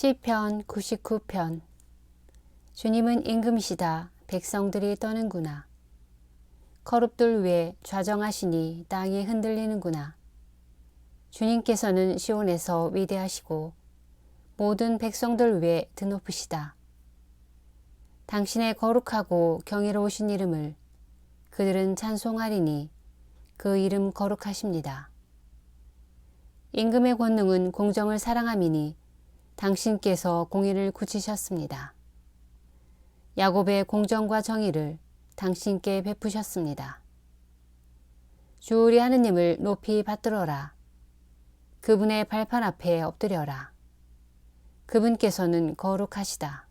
시편 99편 주님은 임금이시다 백성들이 떠는구나. 거룹들 위에 좌정하시니 땅이 흔들리는구나. 주님께서는 시온에서 위대하시고 모든 백성들 위에 드높으시다. 당신의 거룩하고 경이로우신 이름을 그들은 찬송하리니 그 이름 거룩하십니다. 임금의 권능은 공정을 사랑함이니 당신께서 공의를 굳히셨습니다. 야곱의 공정과 정의를 당신께 베푸셨습니다. 주 우리 하느님을 높이 받들어라. 그분의 발판 앞에 엎드려라. 그분께서는 거룩하시다.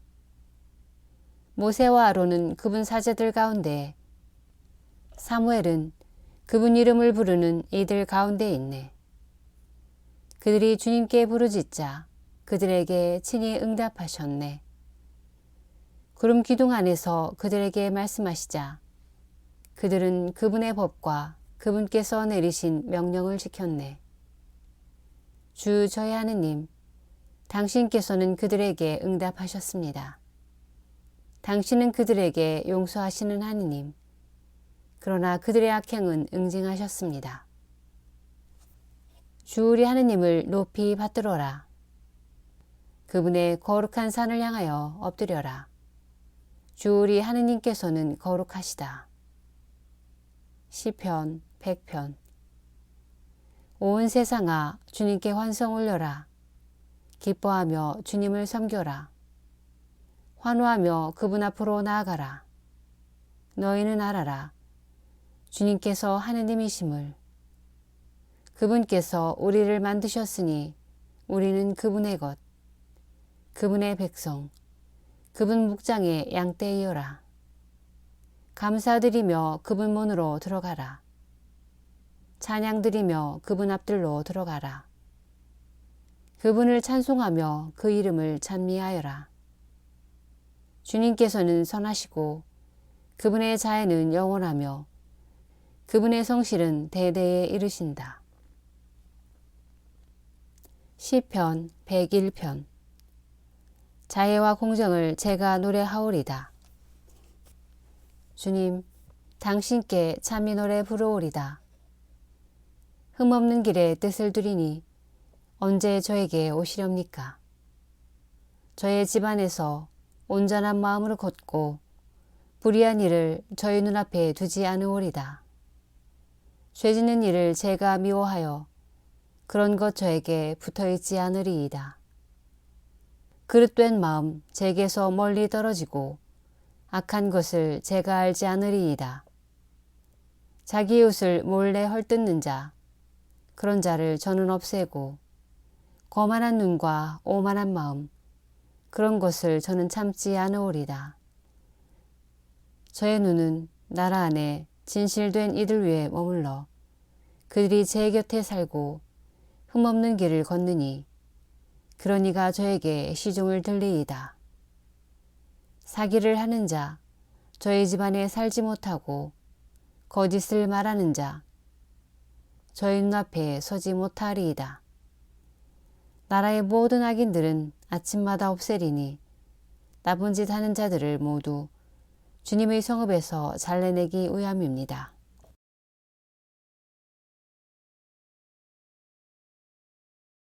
모세와 아론은 그분 사제들 가운데 사무엘은 그분 이름을 부르는 이들 가운데 있네. 그들이 주님께 부르짖자 그들에게 친히 응답하셨네. 구름 기둥 안에서 그들에게 말씀하시자 그들은 그분의 법과 그분께서 내리신 명령을 지켰네. 주 저희 하느님, 당신께서는 그들에게 응답하셨습니다. 당신은 그들에게 용서하시는 하느님, 그러나 그들의 악행은 응징하셨습니다. 주 우리 하느님을 높이 받들어라. 그분의 거룩한 산을 향하여 엎드려라. 주 우리 하느님께서는 거룩하시다. 시편 100편 온 세상아 주님께 환성 올려라. 기뻐하며 주님을 섬겨라. 환호하며 그분 앞으로 나아가라. 너희는 알아라. 주님께서 하느님이심을. 그분께서 우리를 만드셨으니 우리는 그분의 것. 그분의 백성, 그분 목장의 양떼이여라. 감사드리며 그분 문으로 들어가라. 찬양드리며 그분 앞들로 들어가라. 그분을 찬송하며 그 이름을 찬미하여라. 주님께서는 선하시고 그분의 자애는 영원하며 그분의 성실은 대대에 이르신다. 시편 101편 자애와 공정을 제가 노래하오리다. 주님, 당신께 참이 노래 부르오리다. 흠없는 길에 뜻을 두리니 언제 저에게 오시렵니까? 저의 집안에서 온전한 마음으로 걷고 불의한 일을 저희 눈앞에 두지 않으오리다. 죄 짓는 일을 제가 미워하여 그런 것 저에게 붙어 있지 않으리이다. 그릇된 마음 제게서 멀리 떨어지고 악한 것을 제가 알지 않으리이다. 자기 옷을 몰래 헐뜯는 자, 그런 자를 저는 없애고 거만한 눈과 오만한 마음, 그런 것을 저는 참지 않으오리다. 저의 눈은 나라 안에 진실된 이들 위에 머물러 그들이 제 곁에 살고 흠없는 길을 걷느니 그러니가 저에게 시종을 들리이다. 사기를 하는 자, 저희 집안에 살지 못하고 거짓을 말하는 자, 저희 눈앞에 서지 못하리이다. 나라의 모든 악인들은 아침마다 없애리니 나쁜 짓 하는 자들을 모두 주님의 성읍에서 잘라내기 위함입니다.